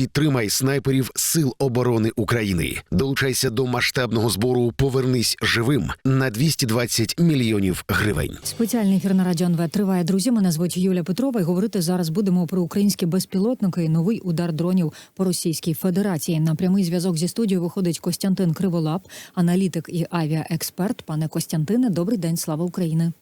Підтримай снайперів Сил оборони України. Долучайся до масштабного збору Повернись живим на 220 мільйонів гривень. Спеціальний ефір на радіо НВ триває. Друзі, мене звуть Юля Петрова. І говорити зараз будемо про українські безпілотники і новий удар дронів по Російській Федерації. На прямий зв'язок зі студією виходить Костянтин Криволап, аналітик і авіаексперт. Пане Костянтине, добрий день, слава Україні.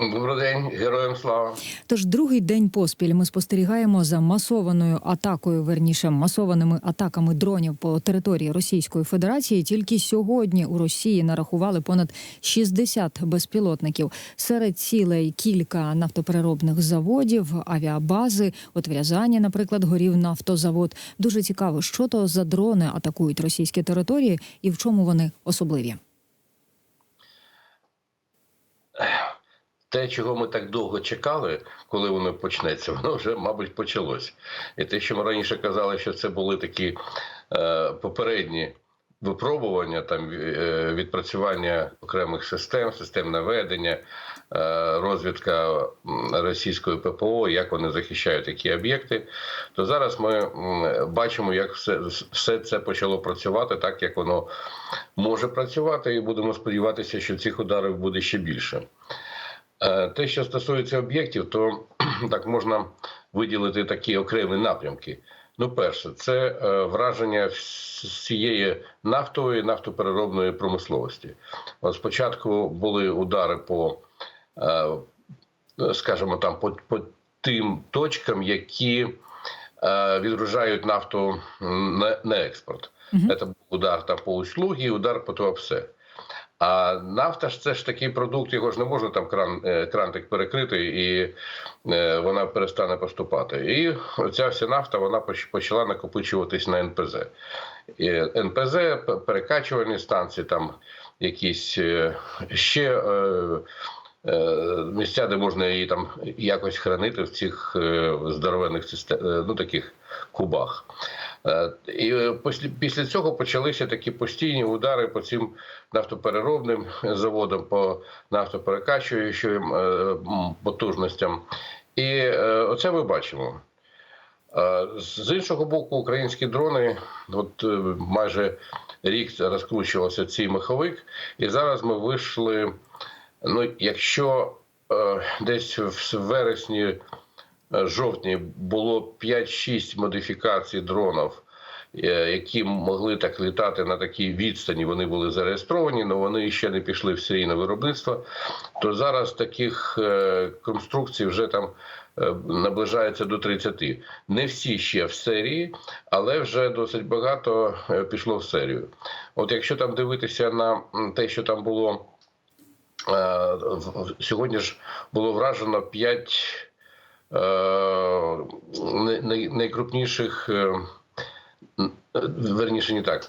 Добрий день, героям слава. Тож другий день поспіль ми спостерігаємо за масованою атакою, верніше масованими атаками дронів по території Російської Федерації. Тільки сьогодні у Росії нарахували понад 60 безпілотників. Серед цілей кілька нафтопереробних заводів, авіабази. От в Рязані, наприклад, горів нафтозавод. Дуже цікаво, що то за дрони атакують російські території і в чому вони особливі. Те, чого ми так довго чекали, коли воно почнеться, воно вже, мабуть, почалось. І те, що ми раніше казали, що це були такі е, попередні випробування, там е, відпрацювання окремих систем, систем наведення, е, розвідка російської ППО, як вони захищають такі об'єкти, то зараз ми бачимо, як все, все це почало працювати, так як воно може працювати, і будемо сподіватися, що цих ударів буде ще більше. Е, Те, що стосується об'єктів, то так можна виділити такі окремі напрямки. Ну, перше, це е, враження всієї нафтової нафтопереробної промисловості. От спочатку були удари по, е, скажімо там, по, по тим точкам, які відгружають нафту на, на експорт. Це був удар там по услуги, удар по ТОПСЕ. А нафта ж це ж такий продукт, його ж не можна там кран, е, крантик перекрити, і е, вона перестане поступати. І ця вся нафта вона поч- почала накопичуватись на НПЗ. І НПЗ, перекачувальні станції, там якісь е, ще місця, де можна її там якось хранити в цих здоровенних систем, ну таких кубах. Е, І е, після, цього почалися такі постійні удари по цим нафтопереробним заводам, по нафтоперекачуючим е, потужностям. І оце ми бачимо. З іншого боку, українські дрони, от майже рік розкручувався цей маховик, і зараз ми вийшли. Ну, якщо десь в вересні, жовтні було 5-6 модифікацій дронів, е, які могли так літати на такій відстані, вони були зареєстровані, але вони ще не пішли в серійне виробництво. То зараз таких е, конструкцій вже там е, наближається до 30. Не всі ще в серії, але вже досить багато пішло в серію. От якщо там дивитися на те, що там було. Сьогодні ж було вражено 5 найкрупніших, е, м, е, верніше не так.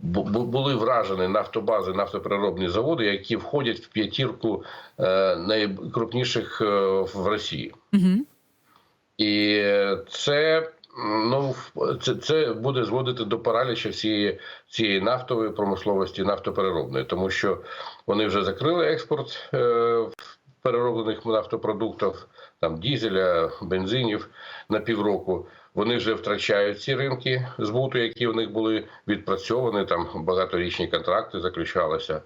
Бу- бу- Були вражені нафтобази, нафтопереробні заводи, які входять в п'ятірку е, найкрупніших в Росії. Угу. І це. Ну, це, це буде зводити до параліча всієї цієї нафтової промисловості, нафтопереробної, тому що вони вже закрили експорт е, перероблених нафтопродуктів, там дізеля, бензинів на півроку. Вони вже втрачають ці ринки збуту, які у них були відпрацьовані. Там багаторічні контракти заключалися.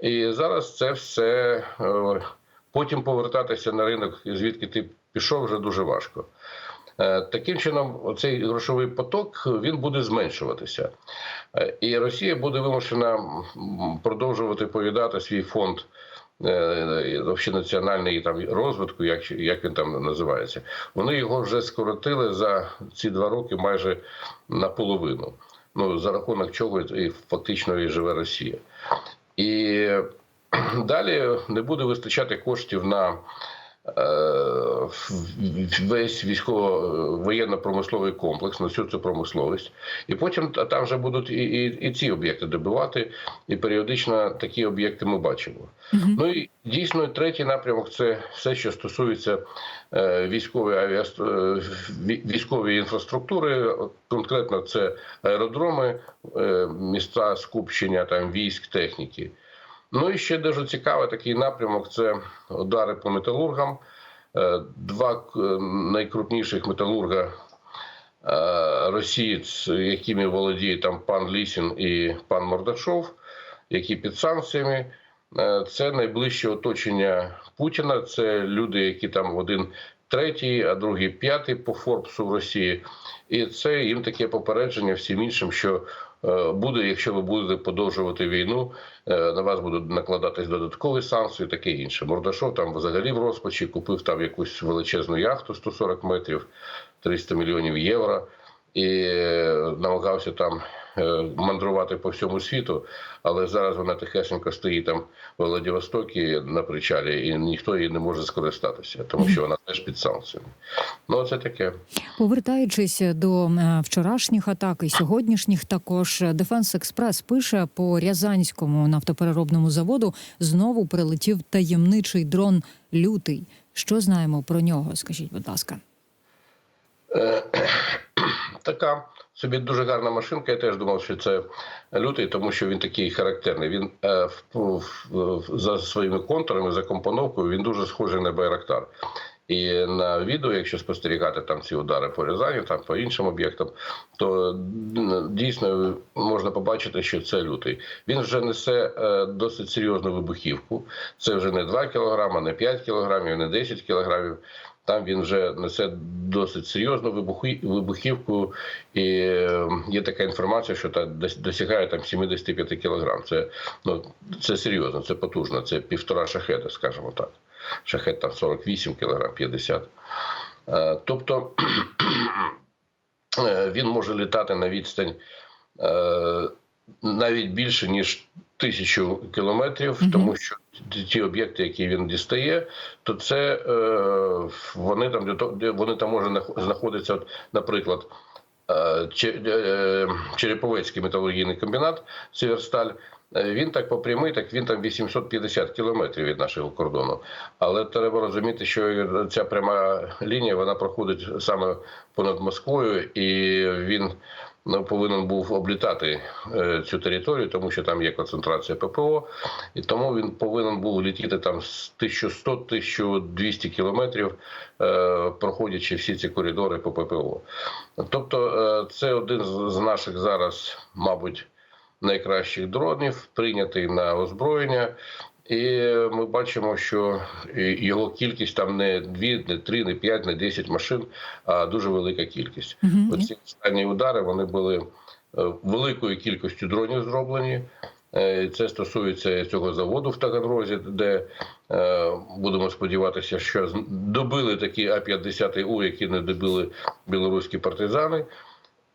І зараз це все е, потім повертатися на ринок, звідки ти пішов, вже дуже важко. Е, Таким чином, цей грошовий поток він буде зменшуватися, Е, і Росія буде вимушена продовжувати поїдати свій фонд е, общенаціональний там розвитку, як, як він там називається. Вони його вже скоротили за ці два роки майже наполовину. Ну за рахунок чого і фактично і живе Росія. І далі не буде вистачати коштів на е, весь військово-воєнно-промисловий комплекс, на всю цю промисловість. І потім там вже будуть і, і, і ці об'єкти добивати, і періодично такі об'єкти ми бачимо. Ну і дійсно третій напрямок це все, що стосується е, військової авіа... е, військової інфраструктури. Конкретно це аеродроми, е, міста скупчення там військ, техніки. Ну і ще дуже цікавий такий напрямок це удари по металургам. Е, Два е, найкрупніших металурга е, росієць, якими володіє там пан Лісін і пан Мордашов, які під санкціями. Це найближче оточення Путіна. Це люди, які там один третій, а другий п'ятий по Форбсу в Росії. І це їм таке попередження всім іншим, що буде, якщо ви будете подовжувати війну, е, на вас будуть накладатись додаткові санкції, таке інше. Мордашов там взагалі в розпачі купив там якусь величезну яхту 140 метрів, 300 мільйонів євро. І е, намагався там е, мандрувати по всьому світу, але зараз вона тихесенько стоїть там в Владивостокі на причалі, і ніхто її не може скористатися, тому що вона теж під санкціями. Ну це таке. Повертаючись до е, вчорашніх атак і сьогоднішніх, також Дефенс Експрес пише по Рязанському нафтопереробному заводу знову прилетів таємничий дрон лютий. Що знаємо про нього? Скажіть, будь ласка. Така собі дуже гарна машинка. Я теж думав, що це лютий, тому що він такий характерний. Він е, за своїми контурами, за компоновкою, він дуже схожий на Байрактар. І на відео, якщо спостерігати там ці удари по Рязані, там по іншим об'єктам, то дійсно можна побачити, що це лютий. Він вже несе е, досить серйозну вибухівку. Це вже не 2 кілограма, не 5 кілограмів, не 10 кілограмів. Там він вже несе досить серйозну вибухівку, і е, є така інформація, що та досягає там 75 кілограм. Це ну це серйозно, це потужно. Це півтора шахеда, скажімо так. Шахет там 48 кілограм, 50. Е, Тобто е, він може літати на відстань е, навіть більше ніж тисячу кілометрів, тому що ті- об'єкти, які він дістає, то це е, вони там вони там може нах- знаходитися, от, наприклад. е, е, Череповецький металургійний комбінат Северсталь. е, Він так по прямий, так він там 850 кілометрів від нашого кордону. Але треба розуміти, що ця пряма лінія вона проходить саме понад Москвою, і він повинен був облітати е, цю територію, тому що там є концентрація ППО, і тому він повинен був літіти там з 1100-1200 кілометрів, е, проходячи всі ці коридори по ППО. Тобто, е, це один з з наших зараз, мабуть, найкращих дронів, прийнятий на озброєння. І ми бачимо, що його кількість там не 2, не 3, не 5, не 10 машин, а дуже велика кількість. Мгм. Оці останні удари вони були е, великою кількістю дронів зроблені. Е, Це стосується цього заводу в Таганрозі, де е, будемо сподіватися, що добили такі А-50У, які не добили білоруські партизани.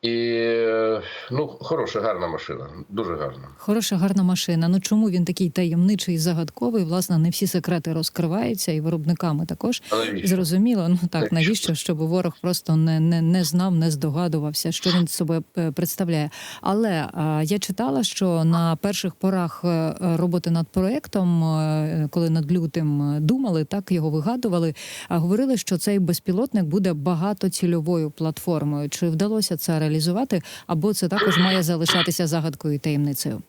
І е, ну, хороша, гарна машина, дуже гарна. Хороша, гарна машина. Ну чому він такий таємничий загадковий? Власне, не всі секрети розкриваються, і виробниками також. Навіщо? Зрозуміло, ну так Навіщо? навіщо, щоб ворог просто не, не, не знав, не здогадувався, що він собою е, представляє. Але а, я читала, що на перших порах е, роботи над проектом, е, коли над лютим е, думали, так його вигадували, а говорили, що цей безпілотник буде багатоцільовою платформою. Чи вдалося це реалізувати, або це також має залишатися загадкою і таємницею?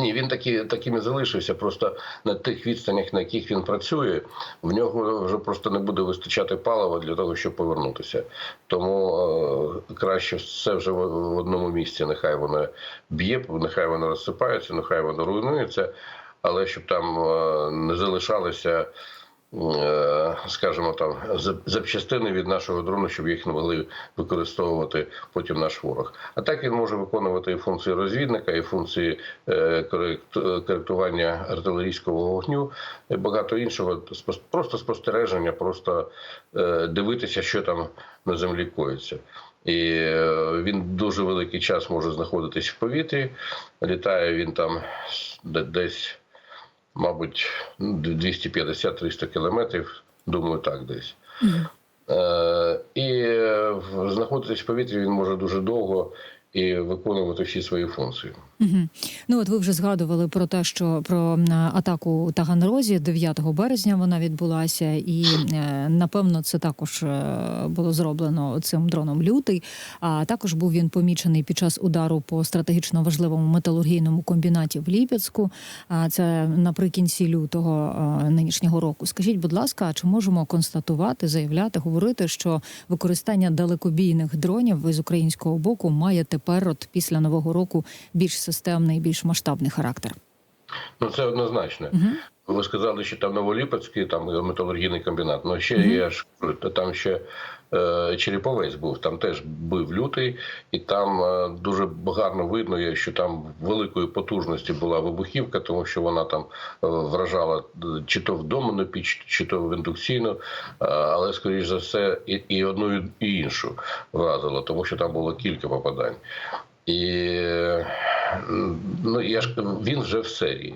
Ні, він такі, таким і залишився. Просто на тих відстанях, на яких він працює, в нього вже просто не буде вистачати палива для того, щоб повернутися. Тому е, краще все вже в, в одному місці. Нехай воно б'є, нехай воно розсипається, нехай воно руйнується, але щоб там е, не залишалися. Е, Скажімо, там за- запчастини від нашого дрону, щоб їх не могли використовувати потім наш ворог. А так він може виконувати і функції розвідника, і функції е, коректування артилерійського вогню, і багато іншого. Просто спостереження, просто е, дивитися, що там на землі коїться. І він дуже великий час може знаходитись в повітрі. Літає він там де- десь, мабуть, ну, 250-300 кілометрів. Думаю, так десь. Е, І е, знаходитись в повітрі він може дуже довго. І виконувати всі свої функції. Угу. Ну от ви вже згадували про те, що про атаку у Таганрозі 9 березня вона відбулася, і е, напевно це також е, було зроблено цим дроном лютий. А також був він помічений під час удару по стратегічно важливому металургійному комбінаті в Ліпецьку. Це наприкінці лютого е, нинішнього року. Скажіть, будь ласка, чи можемо констатувати, заявляти, говорити, що використання далекобійних дронів з українського боку має тепер, от після нового року, більш системний, більш масштабний характер? Ну це однозначно. Угу. Ви сказали, що там Новоліпецький, там металургійний комбінат. Ну ще Мгм. є ж там ще е, Череповець був, там теж був лютий, і там е, дуже гарно видно, є, що там великої потужності була вибухівка, тому що вона там е, вражала чи то в доману піч, чи то в індукційну, е, але скоріш за все і, і одну і іншу вразила, тому що там було кілька попадань. І е, ну я ж він вже в серії.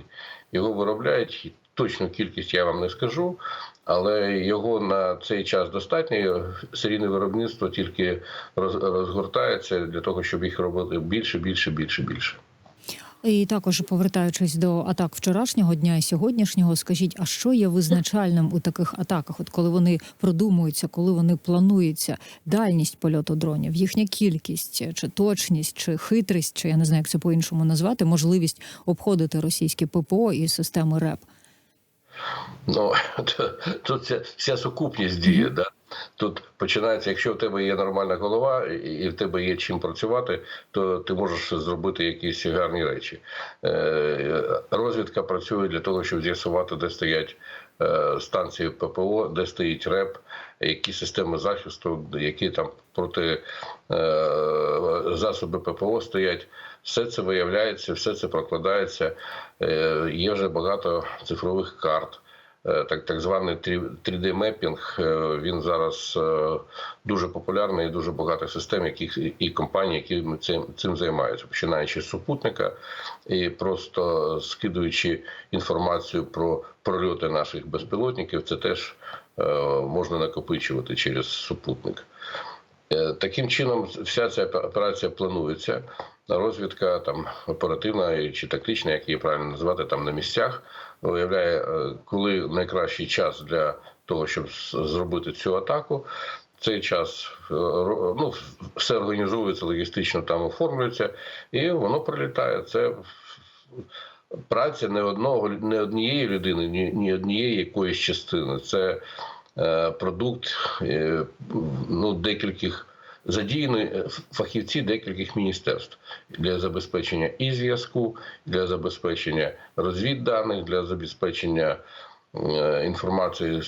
Його виробляють точну кількість, я вам не скажу, але його на цей час достатньо. Серійне виробництво тільки розгортається для того, щоб їх робити більше, більше, більше, більше. І також повертаючись до атак вчорашнього дня і сьогоднішнього, скажіть, а що є визначальним у таких атаках? От коли вони продумуються, коли вони плануються, дальність польоту дронів, їхня кількість, чи точність, чи хитрість, чи я не знаю, як це по-іншому назвати, можливість обходити російські ППО і системи РЕП. Ну тут вся сукупність діє. Да? Тут починається, якщо в тебе є нормальна голова і в тебе є чим працювати, то ти можеш зробити якісь гарні речі. Е, Розвідка працює для того, щоб з'ясувати, де стоять е, станції ППО, де стоїть РЕП, які системи захисту, які там проти е, засоби ППО стоять. Все це виявляється, все це прокладається. Є вже багато цифрових карт. Е, Так, так званий 3D мепінг він зараз е, дуже популярний і дуже багато систем, яких і компаній, які цим цим займаються, починаючи з супутника і просто скидуючи інформацію про прольоти наших безпілотників, це теж е, можна накопичувати через супутник. Е, Таким чином, вся ця операція планується. Розвідка там оперативна чи тактична, як її правильно назвати, там на місцях виявляє, е, коли найкращий час для того, щоб зробити цю атаку. Цей час е, ну, все організовується логістично, там оформлюється, і воно прилітає. Це праця не одного не однієї людини, ні, ні однієї якоїсь частини. Це е, продукт е, ну, декількох задіяні е, фахівці декількох міністерств для забезпечення і зв'язку, для забезпечення розвідданих, для забезпечення е, інформації,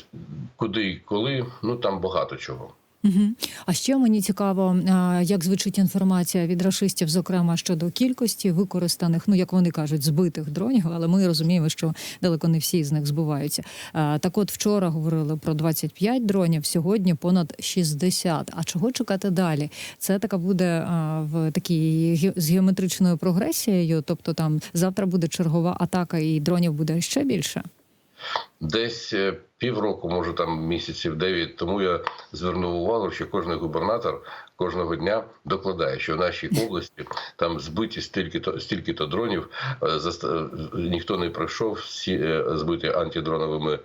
куди і коли. Ну там багато чого. Угу. А ще мені цікаво, як звучить інформація від рашистів, зокрема щодо кількості використаних, ну як вони кажуть, збитих дронів, але ми розуміємо, що далеко не всі з них збуваються. Так, от вчора говорили про 25 дронів, сьогодні понад 60. А чого чекати далі? Це така буде в такій з геометричною прогресією, тобто там завтра буде чергова атака, і дронів буде ще більше. Десь е, півроку, може там місяців дев'ять. Тому я звернув увагу, що кожен губернатор кожного дня докладає, що в нашій області там збиті стільки-то стільки-то дронів, е, е, ніхто не пройшов, всі е, збиті антидроновими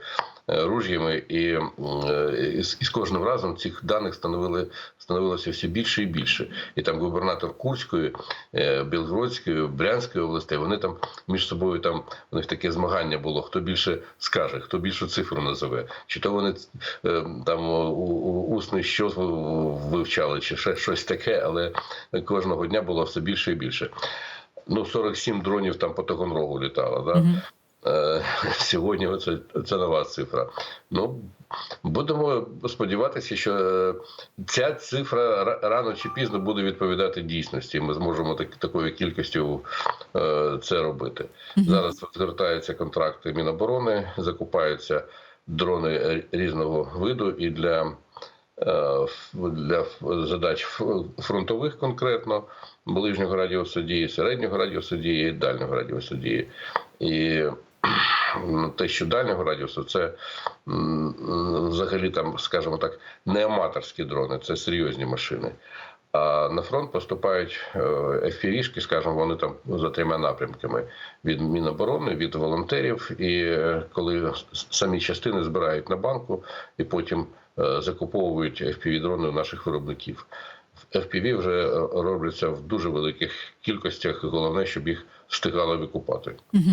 руж'ями, і, м, е, і з кожним разом цих даних становили становилося все більше і більше. І там губернатор Курської, е, Білгородської, Брянської областей, вони там між собою там у них таке змагання було, хто більше скаже, хто більшу цифру назове. Чи то вони е, там усний що вивчали, чи ще щось таке, але кожного дня було все більше і більше. Ну, 47 дронів там по Таганрогу літало, да? Мгм. Е, Сьогодні це, це нова цифра. Ну, будемо сподіватися, що е, ця цифра ра- рано чи пізно буде відповідати дійсності. Ми зможемо так, такою кількістю е, це робити. Зараз розгортаються контракти Міноборони, закупаються дрони е, різного виду і для, е, для задач фронтових конкретно ближнього радіусу дії, середнього радіусу дії, дальнього радіусу дії. І те, що дальнього радіусу, це взагалі там, скажімо так, не аматорські дрони, це серйозні машини. А на фронт поступають е, FPV-шки, скажімо, вони там за трьома напрямками: від Міноборони, від волонтерів, і е, коли самі частини збирають на банку і потім е, закуповують FPV-дрони у наших виробників. FPV вже е, робляться в дуже великих кількостях. Головне, щоб їх встигали викупати. Угу.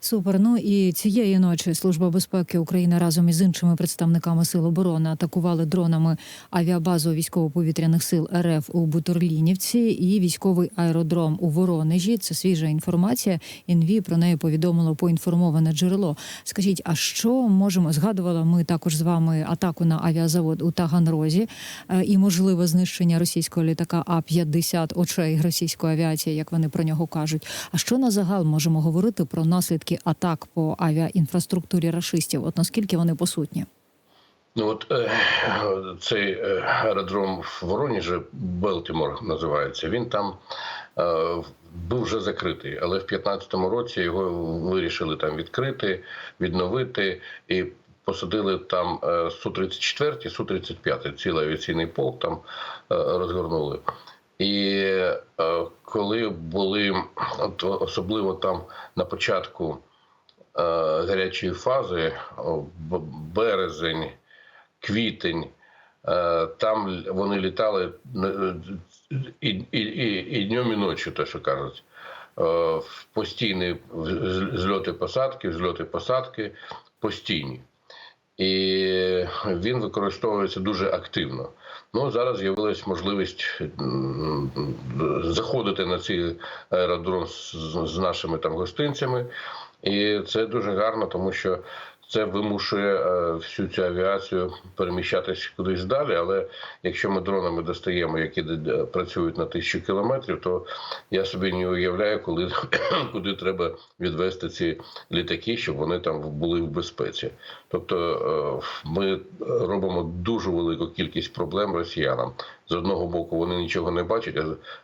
Супер. Ну і цієї ночі Служба безпеки України разом із іншими представниками сил оборони атакували дронами авіабазу військово-повітряних сил РФ у Бутурлінівці і військовий аеродром у Воронежі. Це свіжа інформація. ІНВІ про неї повідомило поінформоване джерело. Скажіть, а що можемо згадували ми також з вами атаку на авіазавод у Таганрозі е, і можливе знищення російського літака А 50 очей російської авіації, як вони про нього кажуть. А що на загал можемо говорити про наслідки атак по авіаінфраструктурі рашистів? От наскільки вони посутні? Ну от е, цей е, аеродром в Воронежі, Белтімор називається. Він там е, був вже закритий, але в 2015 році його вирішили там відкрити, відновити і посадили там е, Су-34, Су-35, цілий авіаційний полк там е, розгорнули. І е, коли були от, особливо там на початку е, гарячої фази, березень, квітень, е, там вони літали е, і, і, і, і днем, і ночі, те, що кажуть. Е, Постійні зльоти посадки, взльоти посадки постійні. І він використовується дуже активно. Ну зараз з'явилась можливість заходити на цей аеродром з, нашими там гостинцями, і це дуже гарно, тому що це вимушує е, всю цю авіацію переміщатися кудись далі. Але якщо ми дронами достаємо, які працюють на тисячу кілометрів, то я собі не уявляю, коли куди треба відвести ці літаки, щоб вони там були в безпеці. Тобто е, ми робимо дуже велику кількість проблем росіянам. З одного боку вони нічого не бачать,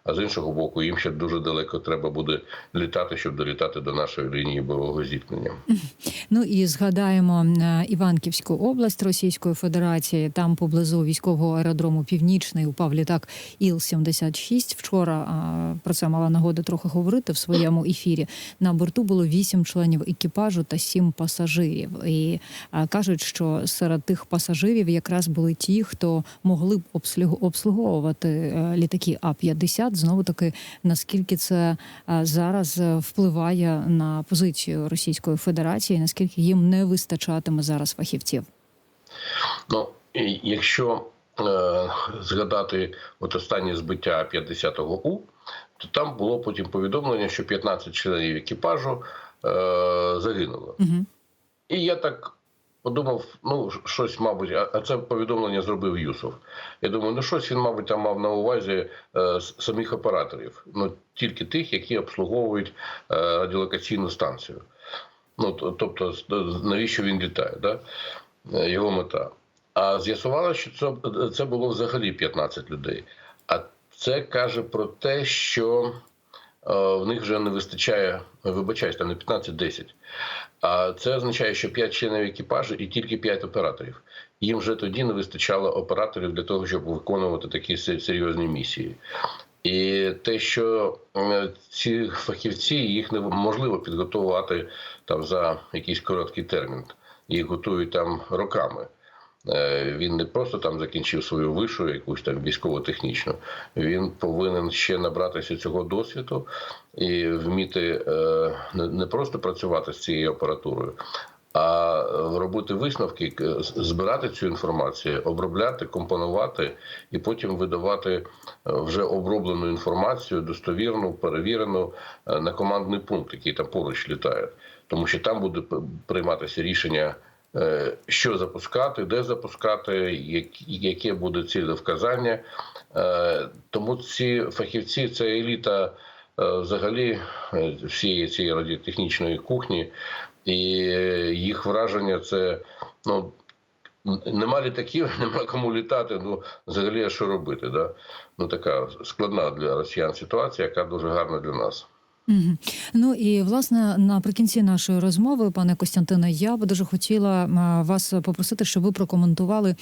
а з- іншого боку, їм ще дуже далеко треба буде літати, щоб долітати до нашої лінії бойового зіткнення. Ну і згадаємо е, Іванківську область Російської Федерації. Там поблизу військового аеродрому Північний упав літак Іл-76. Вчора про це мала нагода трохи говорити в своєму ефірі. На борту було вісім членів екіпажу та сім пасажирів. І кажуть, що серед тих пасажирів якраз були ті, хто могли б обслугу- обслуговувати е, літаки А 50 Знову таки, наскільки це е, зараз е, впливає на позицію Російської Федерації, наскільки їм не вистачатиме зараз фахівців. Ну, якщо е, згадати от останнє збиття 50-го У, то там було потім повідомлення, що 15 членів екіпажу е, загинуло. Угу. І я так подумав, ну щось, мабуть, а це повідомлення зробив Юсов. Я думаю, ну щось він, мабуть, там мав на увазі е, самих операторів, ну тільки тих, які обслуговують е, радіолокаційну станцію. Ну то- тобто, навіщо він літає, да? Е, його мета. А з'ясувалося, що це, це було взагалі 15 людей. А це каже про те, що в них вже не вистачає, вибачаюсь, там не 15-10. А це означає, що 5 членів екіпажу і тільки 5 операторів. Їм вже тоді не вистачало операторів для того, щоб виконувати такі серйозні місії. І те, що е, ці фахівці їх неможливо підготувати там за якийсь короткий термін. Їх готують там роками. Е, Він не просто там закінчив свою вишу, якусь там військово-технічну. Він повинен ще набратися цього досвіду і вміти е, не- просто працювати з цією апаратурою, а е, робити висновки, збирати цю інформацію, обробляти, компонувати і потім видавати е, вже оброблену інформацію, достовірну, перевірену е, на командний пункт, який там поруч літає. Тому що там буде прийматися рішення. Е, Що запускати, де запускати, яке буде цілевказання. Е, Тому ці фахівці це еліта е, взагалі всієї цієї радіотехнічної кухні, і їх враження це ну. Нема літаків, нема кому літати. Ну взагалі, що робити? Да? Ну така складна для росіян ситуація, яка дуже гарна для нас. Мгм. Ну і власне наприкінці нашої розмови, пане Костянтине, я би дуже хотіла вас попросити, щоб ви прокоментували,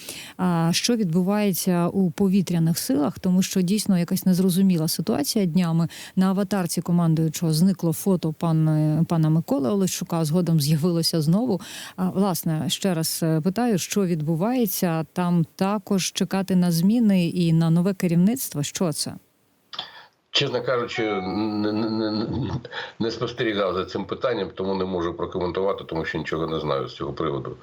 що відбувається у повітряних силах, тому що дійсно якась незрозуміла ситуація днями на аватарці командуючого зникло фото пан, пана Миколи Олещука. Згодом з'явилося знову. А, власне, ще раз е, питаю, що відбувається там також чекати на зміни і на нове керівництво. Що це? Чесно кажучи, не, не, не, спостерігав за цим питанням, тому не можу прокоментувати, тому що нічого не знаю з цього приводу.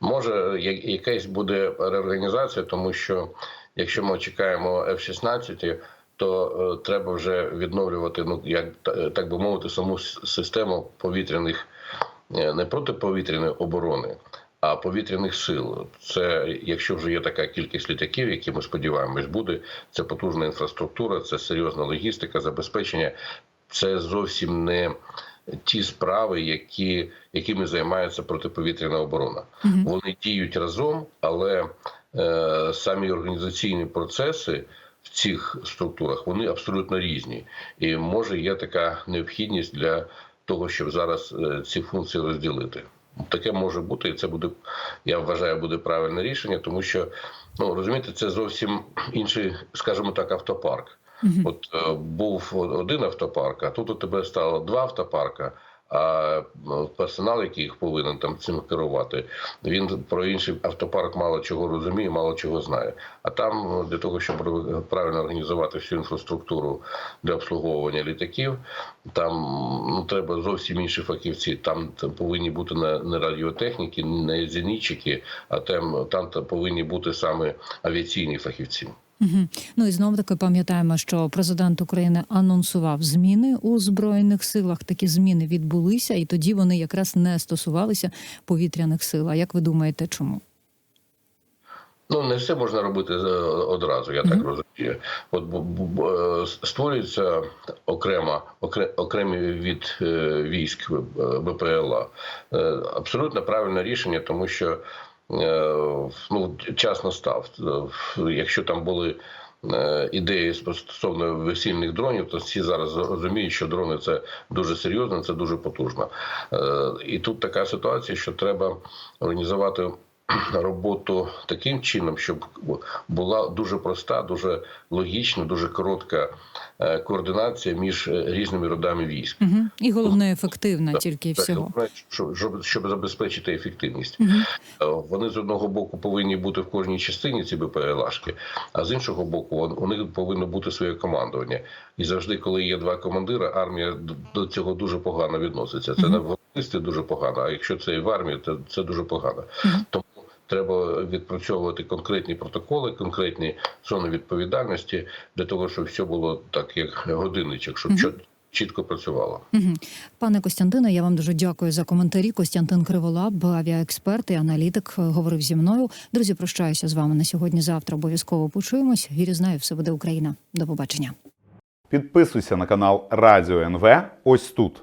Може, якась буде реорганізація, тому що якщо ми чекаємо F-16, то е, треба вже відновлювати, ну як та- так би мовити, саму систему повітряних е, не протиповітряної оборони, повітряних сил. Це якщо вже є така кількість літаків, які ми сподіваємось буде, це потужна інфраструктура, це серйозна логістика, забезпечення. Це зовсім не ті справи, які, якими займається протиповітряна оборона. Мгм. Вони діють разом, але е, самі організаційні процеси в цих структурах вони абсолютно різні. І може є така необхідність для того, щоб зараз е, ці функції розділити. Таке може бути, і це буде, я вважаю, буде правильне рішення, тому що ну розумієте, це зовсім інший, скажімо так, автопарк. От е, був один автопарк, а тут у тебе стало два автопарка. А ну, персонал, який їх повинен там цим керувати, він про інший автопарк мало чого розуміє, мало чого знає. А там ну, для того, щоб правильно організувати всю інфраструктуру для обслуговування літаків, там ну треба зовсім інші фахівці. Там, повинні бути не радіотехніки, не зенітчики, а там, там повинні бути саме авіаційні фахівці. Мгм. Ну і знову таки пам'ятаємо, що президент України анонсував зміни у збройних силах. Такі зміни відбулися, і тоді вони якраз не стосувалися повітряних сил. А як ви думаєте, чому? Ну, не все можна робити е, одразу, я так Мгм. розумію. От е, створюється окрема окре- окремий від е, військ БПЛА. Е, Абсолютно правильне рішення, тому що ну, час настав. Е, Якщо там були е, ідеї стосовно весільних дронів, то всі зараз розуміють, що дрони це дуже серйозно, це дуже потужно. Е, І тут така ситуація, що треба організувати роботу таким чином, щоб була дуже проста, дуже логічна, дуже коротка е, координація між е, різними родами військ. Угу. І головне ефективна тільки Так, всього. щоб, щоб, забезпечити ефективність. Угу. Вони з одного боку повинні бути в кожній частині ці БПЛАшки, а з іншого боку, у них повинно бути своє командування. І завжди, коли є два командира, армія до цього дуже погано відноситься. Це Мгм. не в дуже погано, а якщо це і в армії, то це дуже погано. Тому треба відпрацьовувати конкретні протоколи, конкретні зони відповідальності для того, щоб все було так, як годинничок, щоб Мгм. чіт- чітко працювало. Угу. Пане Костянтине, я вам дуже дякую за коментарі. Костянтин Криволап, авіаексперт і аналітик, говорив зі мною. Друзі, прощаюся з вами на сьогодні. Завтра обов'язково почуємось. Вірю, знаю, все буде Україна. До побачення. Підписуйся на канал Радіо НВ ось тут.